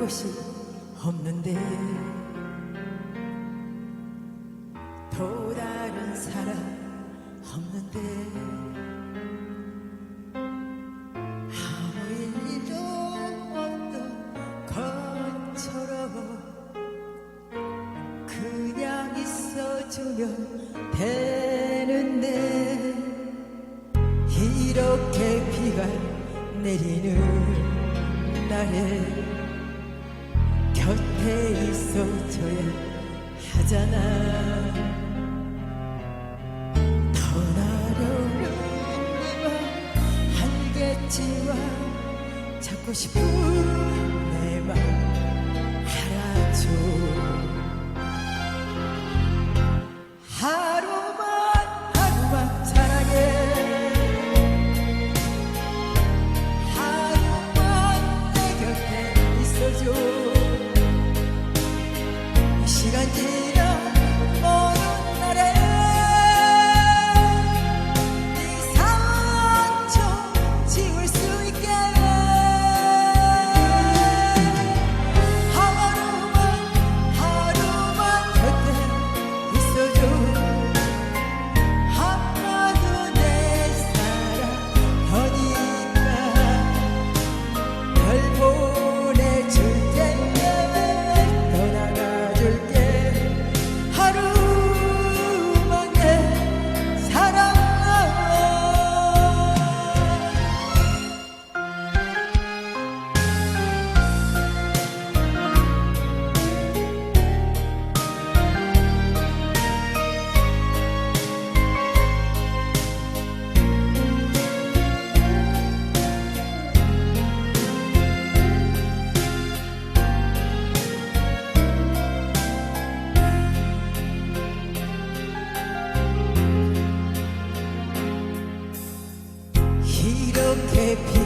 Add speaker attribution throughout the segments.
Speaker 1: 곳이 없는데 또 다른 사람 없는데 아무 일도 없던 것처럼 그냥 있어주면 되는데 이렇게 비가 내리는 날에 곁에 있어줘야 하잖아. 떠나려는 네가 알겠지만 찾고 싶은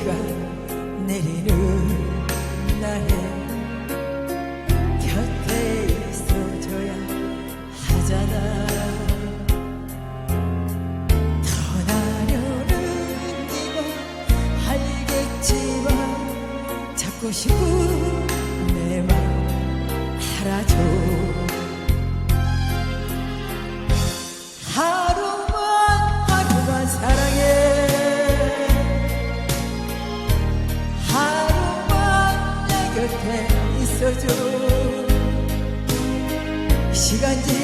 Speaker 1: 비가 내리는 날에 곁에 있어줘야 하잖아. 떠나려는 네가 알겠지만 찾고 싶은 내맘 알아줘 하루만